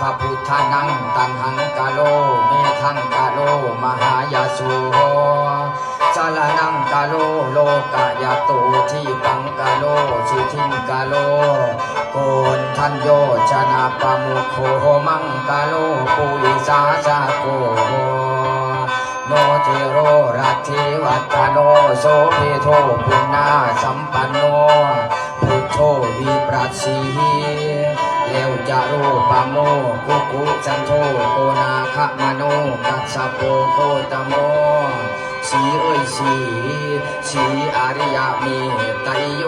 พระพุทานังตังหังกาโลเมทังกาโล มหายาสุโหสารนังกาโลโลกายาโตที่ปังกาโลสุทิงกาโล โกนทันโยชนะปะมุโคมังกาโลปุริสาสาโกโนเทโรรัตเทวัตโนโสเพโทปุณนาสัมปันโนพุทโธวิปรัสสี เลวจารุปะโมกุกุจันโทโกนาคมโนกัสสะโปโคตโมสีเอ้ยสีสีอาริยมีไตโย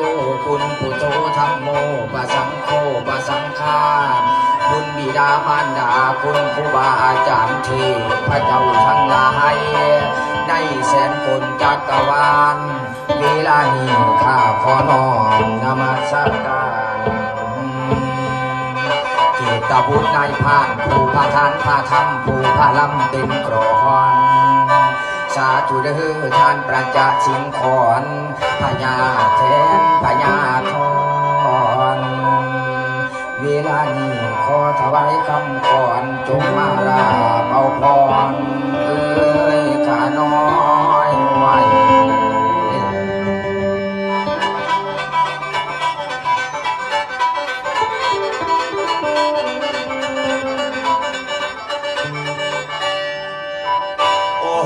คุณพุโธธรรมโมปะสังโฆปะสังฆาคุณบิดามารดาคุณครูบาอาจารย์เทพเจ้าทั้งหลายในแสนคนจักรวาลเวลานี้ข้าขอน้อ เกบุตรนายพานผู้พาทานพาธรรมผู้พาลำเป็นกรอนสาธุเด้อท่านประจักษ์สิงขอนพญาแทนพญาทอนเวลานี้ขอถวายคำก่อนจงมาลาเบาพรเอ้ยข้าน้อย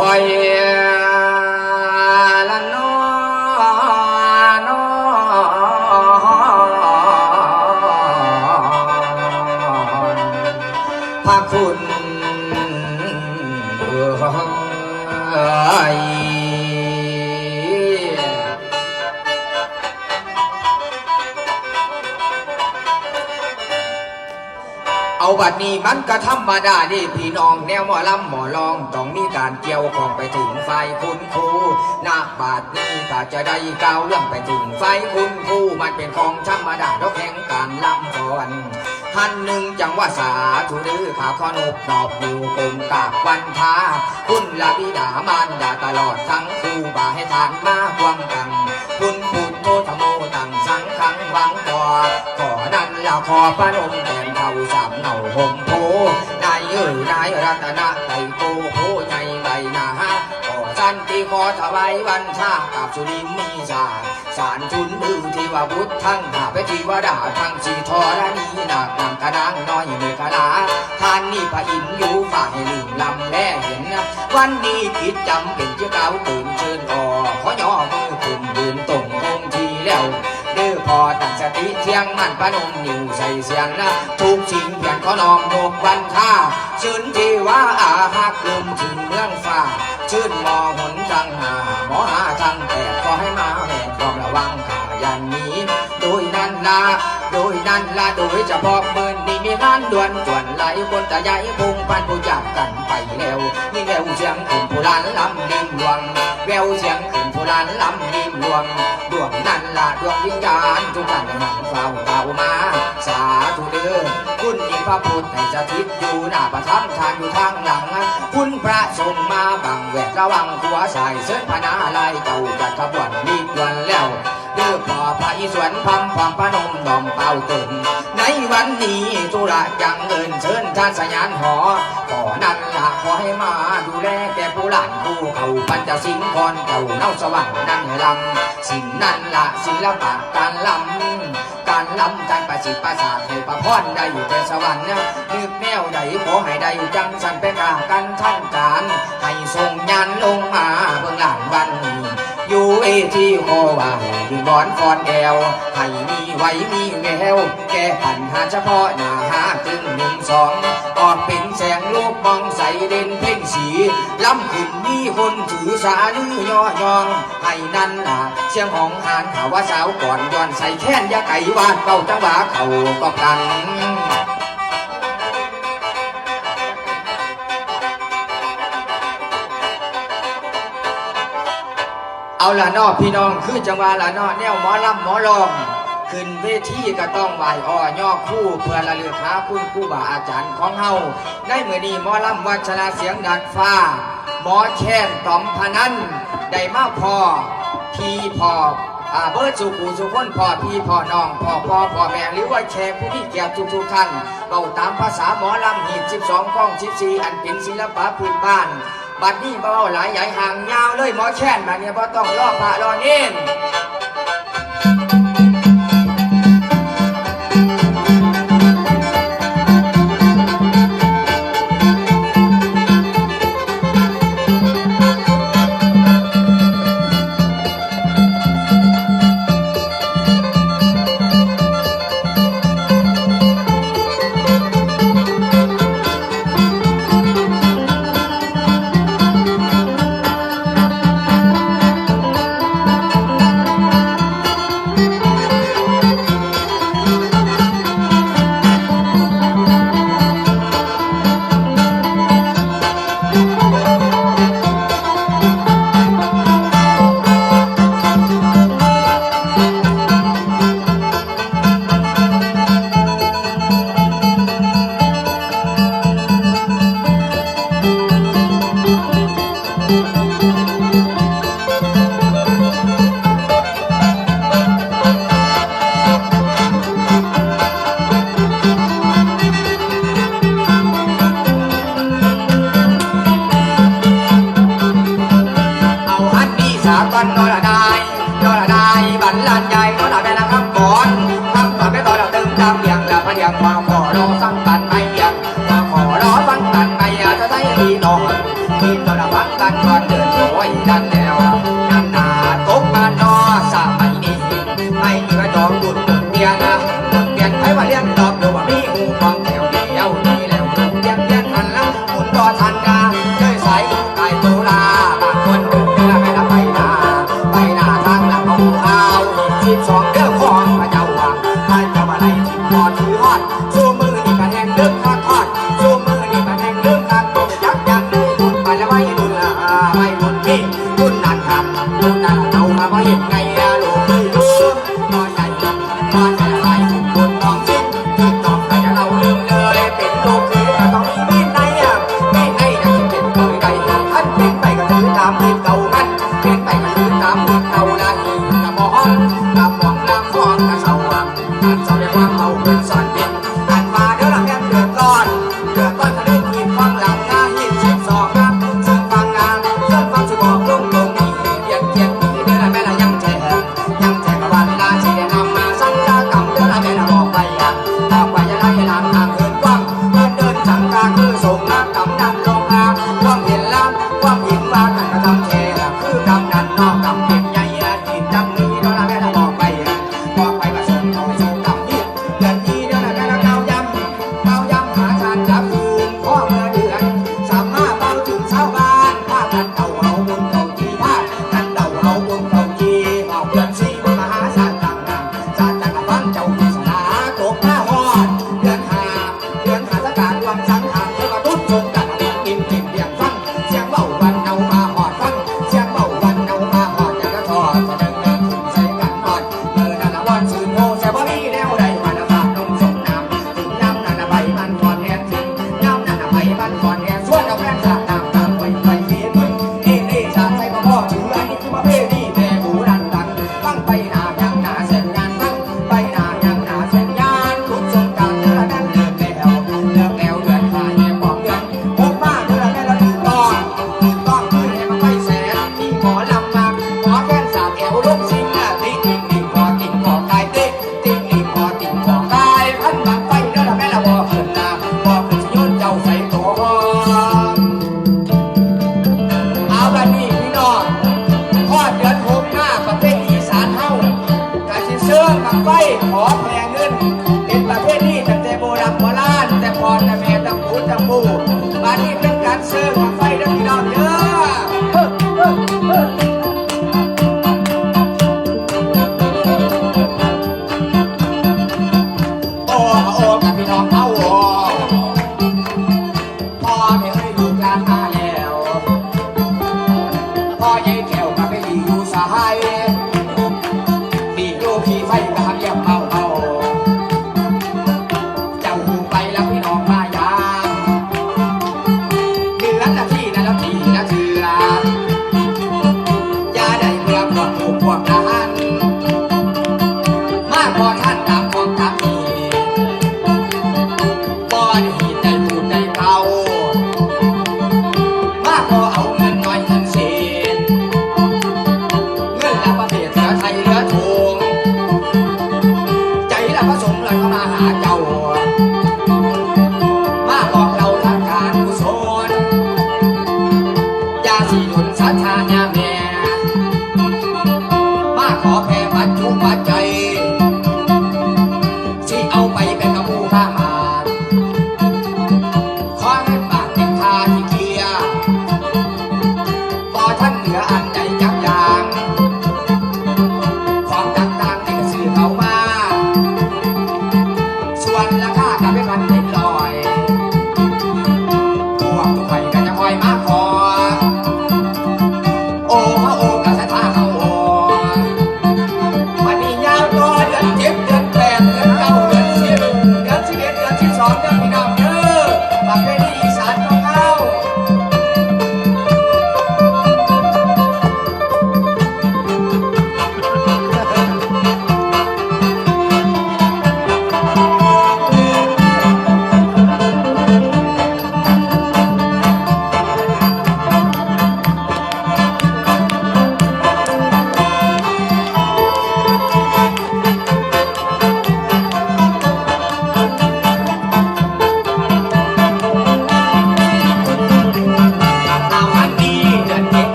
โเอาบัดนี้มันก็ธรรมดานี่พี่น้องแนวหมอลำหมอลองต้องมีการเกี่ยวของไปถึงไฟคุณครูณบาดนี้ถ้าจะได้ก้าวเรื่องไปถึงไฟคุณครูมันเป็นของธรรมดาเราแข่งการลำก่อนท่านหนึ่งจังว่าสาธุดื้อขาขอนุบนอบนิวกลมกาบวันทาคุณลาบิดามารดาตลอดทั้งครูบาให้ทานมาความกันคุณ ขอนั้นละขอพระนมแทนเขาสามเหนาห่มโพนายเอ๋ยนายรัตนะไตโกโพใหญ่ใบนาขอสันติขอถวายวันชากับสุริมีสาสารทุนมือที่ว่าบุตรทั้งหาไปที่ว่าดาทั้งสีทอและนีนักนำกระดังน้อยเมฆลาท่านนี่พระอินทร์อยู่ฝ่ายลิงลำแล่เห็นวันนี้กิจจำเป็นเจ้าเก่าตื่นเชิญออขอย่อมือขึ้นยืนตรงคงทีแล้ว อพอตั้งสติเที่ยงมันปนมอยู่ใส่เสียงนะทุกสิ่งเพียงขอน้อมโยกวันท่าชื่นที่ว่าอาหักลมถึงเมืองฟ้า ชื่นมอหนทางหาหมอหาทางแต่ขอให้มาแห่ความระวังขาอย่างนี้ โดยนั้นละโดยนั้นละโดยจะพอกเมื่อนี้มี งานด่วนจวนไหลคนตะยายพุงพันผู้จับกันไปแล้วนี่แววเสียงขึ้นผู้ลานลำดิมหลวงแววเสียงขึ้นผู้ลานลำดิมหลวงดวงนั้นละดวงวิญญาณทุกท่านได้หันเฝ้าเต่ามา สาธุเด้อคุณอินพระพุทธให้สถิตอยู่หน้าประทับทานอยู่ทางหลัง คุณพระทรงมาบังแวดระวังหัวสายเส้นพนาลายเจ้าจัดขบวนรีบด่วนแล้วเด้อพอพระอิศวรพัมความพระนมดอมเป่าตึง ในวันนี้ธุระจังเอินเชิญท่านสยานหอขอนั่นละขอให้มาดูแลแก่ผู้หลานผู้เขาปัญจสิงห์กรเจ้าเน่าสว่างนั่นลำสิ่งนั่นละศิลปะการลำการลำการประสิทธิ์ประสาทให้ประพรได้อยู่แต่สวรรค์นะนึกแนวใดขอให้ได้จังสันไปกากันท่านการให้ส่งยานลงมาเบื้องหลังวันนี้ อยู่เอที่โควายืนบอนฟอนแอวให้มีไว้มีแววแก้ปัญหาเฉพาะหน้าหาจึงหนึ่งสองออกเป็นแสงลูกมองใสเด่นเพ่งสีล้ำขึ้นมีคนถือสาลือย่อยองให้นั่นล่ะเสียงของหานข่าวว่าสาวก่อนย้อนใส่แค้นยาไก่วาดเป่าจังหวะเขาก็กัน เอาละนอพี่น้องคือจังหวะละนอแนวหมอลำหมอลองขึ้นเวทีก็ต้องไหวอ่อย่อคู่เพื่อระลึกหาคุณคู่บาอาจารย์ของเฮาได้เมื่อนี้หมอลำวัชนาเสียงดัดฟ้า หมอแค้นตอมพนันได้มากพอพี่พออาเบิร์ตสุกูสุคนพ่อพี่พ่อน้องพ่อพ่อพ่อแม่หรือว่าแชร์ผู้ที่เกียรติทุกท่านเราตามภาษาหมอลำหีบสองข้องชิบสี่อันเป็นศิลปะพื้นบ้าน บัดนี้เบาหลายใหญ่ห่างยาวเลยหมอแช่นแบบนี้เพอต้องรอพระรอเน้น สากลนรดานักกะมอนกะ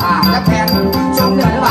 啊那边装不